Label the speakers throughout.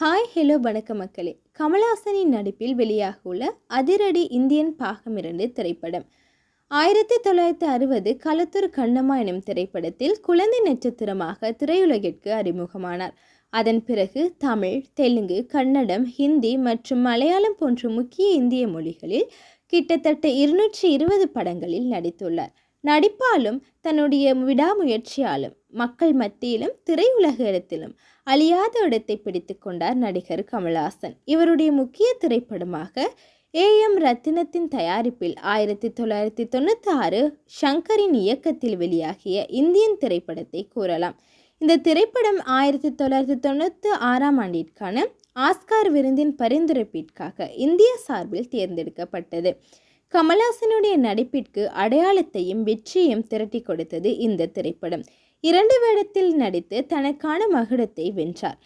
Speaker 1: Hi hello வணக்க மக்களே. கமல்ஹாசனின் நடிப்பில் வெளியாக உள்ள அதிரடி இந்தியன் பாகம் இரண்டு திரைப்படம். ஆயிரத்தி தொள்ளாயிரத்தி அறுபது களத்தூர் கண்ணம்மா எனும் திரைப்படத்தில் குழந்தை நட்சத்திரமாக திரையுலகிற்கு அறிமுகமானார். அதன் பிறகு தமிழ் தெலுங்கு கன்னடம் ஹிந்தி மற்றும் மலையாளம் போன்ற முக்கிய இந்திய மொழிகளில் கிட்டத்தட்ட இருநூற்றி இருபது படங்களில் நடித்துள்ளார். நடிப்பாலும் தன்னுடைய விடாமுயற்சியாலும் மக்கள் மத்தியிலும் திரையுலக இடத்திலும் அழியாத இடத்தை பிடித்து கொண்டார் நடிகர் கமல்ஹாசன். இவருடைய முக்கிய திரைப்படமாக ஏ எம் ரத்தினத்தின் தயாரிப்பில் ஆயிரத்தி தொள்ளாயிரத்தி தொண்ணூற்றி ஆறு ஷங்கரின் இயக்கத்தில் வெளியாகிய இந்தியன் திரைப்படத்தை கூறலாம். இந்த திரைப்படம் ஆயிரத்தி தொள்ளாயிரத்தி தொண்ணூற்றி ஆறாம் ஆண்டிற்கான ஆஸ்கார் விருந்தின் பரிந்துரைப்பிற்காக இந்திய சார்பில் தேர்ந்தெடுக்கப்பட்டது. கமல்ஹாசனுடைய நடிப்பிற்கு அடையாளத்தையும் வெற்றியையும் திரட்டி கொடுத்தது இந்த திரைப்படம். இரண்டு வேடத்தில் நடித்து தனக்கான மகுடத்தை வென்றார்.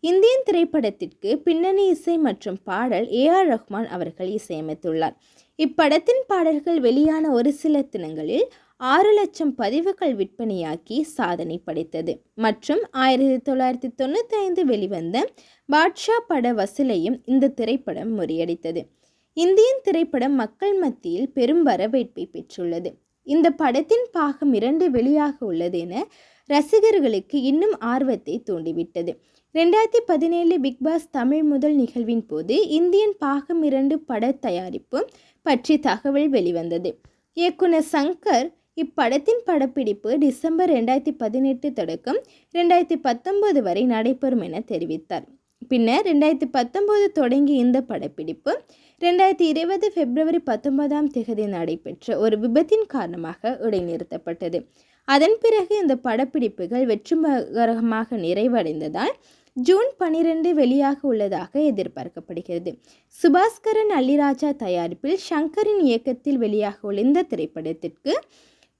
Speaker 1: இந்தியன் திரைப்படத்திற்கு பின்னணி இசை மற்றும் பாடல் ஏ ஆர் ரஹ்மான் அவர்கள் இசையமைத்துள்ளார். இப்படத்தின் பாடல்கள் வெளியான ஒரு சில தினங்களில் ஆறு லட்சம் பதிவுகள் விற்பனையாக்கி சாதனை படைத்தது. மற்றும் ஆயிரத்தி தொள்ளாயிரத்தி தொண்ணூற்றி ஐந்து வெளிவந்த பாட்ஷா பட வசூலையும் இந்த திரைப்படம் முறியடித்தது. இந்தியன் திரைப்படம் மக்கள் மத்தியில் பெரும் வரவேற்பை பெற்றுள்ளது. இந்த படத்தின் பாகம் இரண்டு வெளியாக உள்ளது என ரசிகர்களுக்கு இன்னும் ஆர்வத்தை தூண்டிவிட்டது. ரெண்டாயிரத்தி பதினேழு பிக் பாஸ் தமிழ் முதல் நிகழ்வின் போது இந்தியன் பாகம் இரண்டு பட தயாரிப்பு பற்றி தகவல் வெளிவந்தது. இயக்குனர் சங்கர் இப்படத்தின் படப்பிடிப்பு டிசம்பர் ரெண்டாயிரத்தி பதினெட்டு தொடக்கம் ரெண்டாயிரத்தி பத்தொன்பது வரை நடைபெறும் என தெரிவித்தார். பின்னர் ரெண்டாயிரத்தி பத்தொம்போது தொடங்கிய இந்த படப்பிடிப்பு ரெண்டாயிரத்தி இருபது பிப்ரவரி பத்தொன்பதாம் தேதி நடைபெற்ற ஒரு விபத்தின் காரணமாக இடைநிறுத்தப்பட்டது. அதன் பிறகு இந்த படப்பிடிப்புகள் வெற்றிகரமாக நிறைவடைந்ததால் ஜூன் பனிரெண்டு வெளியாக உள்ளதாக எதிர்பார்க்கப்படுகிறது. சுபாஸ்கரன் அல்லிராஜா தயாரிப்பில் ஷங்கரின் இயக்கத்தில் வெளியாக உள்ள இந்த திரைப்படத்திற்கு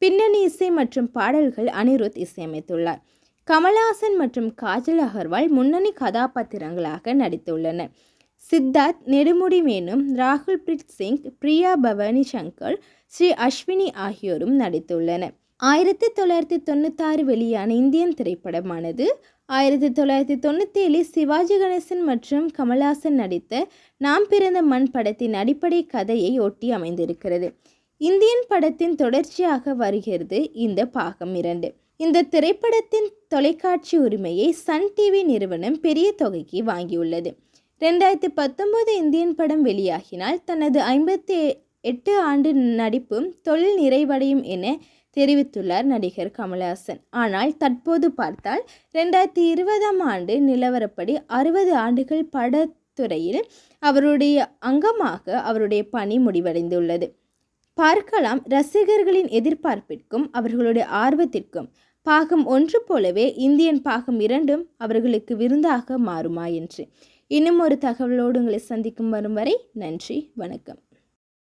Speaker 1: பின்னணி இசை மற்றும் பாடல்கள் அனிருத் இசையமைத்துள்ளார். கமல்ஹாசன் மற்றும் காஜல் அகர்வால் முன்னணி கதாபாத்திரங்களாக நடித்துள்ளனர் சித்தார்த் நெடுமுடி மேனும் ராகுல் பிரீத் சிங் பிரியா பவானி சங்கர் ஸ்ரீ அஸ்வினி ஆகியோரும் நடித்துள்ளனர். ஆயிரத்தி தொள்ளாயிரத்தி தொண்ணூத்தாறு வெளியான இந்தியன் திரைப்படமானது ஆயிரத்தி தொள்ளாயிரத்தி தொண்ணூற்றி ஏழில் சிவாஜி கணேசன் மற்றும் கமல்ஹாசன் நடித்த நாம் பிறந்த மண் படத்தின் அடிப்படை கதையை ஒட்டி அமைந்திருக்கிறது. இந்தியன் படத்தின் தொடர்ச்சியாக வருகிறது இந்த பாகம் இரண்டு. இந்த திரைப்படத்தின் தொலைக்காட்சி உரிமையை சன் டிவி நிறுவனம் பெரிய தொகைக்கு வாங்கியுள்ளது. ரெண்டாயிரத்தி பத்தொன்பது இந்தியன் படம் வெளியாகினால் தனது ஐம்பத்தி எட்டு ஆண்டு நடிப்பும் தொழில் நிறைவடையும் என தெரிவித்துள்ளார் நடிகர் கமல்ஹாசன். ஆனால் தற்போது பார்த்தால் ரெண்டாயிரத்தி இருபதாம் ஆண்டு நிலவரப்படி அறுபது ஆண்டுகள் படத்துறையில் அவருடைய அங்கமாக அவருடைய பணி முடிவடைந்துள்ளது. பார்க்கலாம் ரசிகர்களின் எதிர்பார்ப்பிற்கும் அவர்களுடைய ஆர்வத்திற்கும் பாகம் ஒன்று போலவே இந்தியன் பாகம் இரண்டும் அவர்களுக்கு விருந்தாக மாறுமா என்று இன்னும் ஒரு தகவலோடு உங்களை சந்திக்கும் வரும் வரை நன்றி வணக்கம்.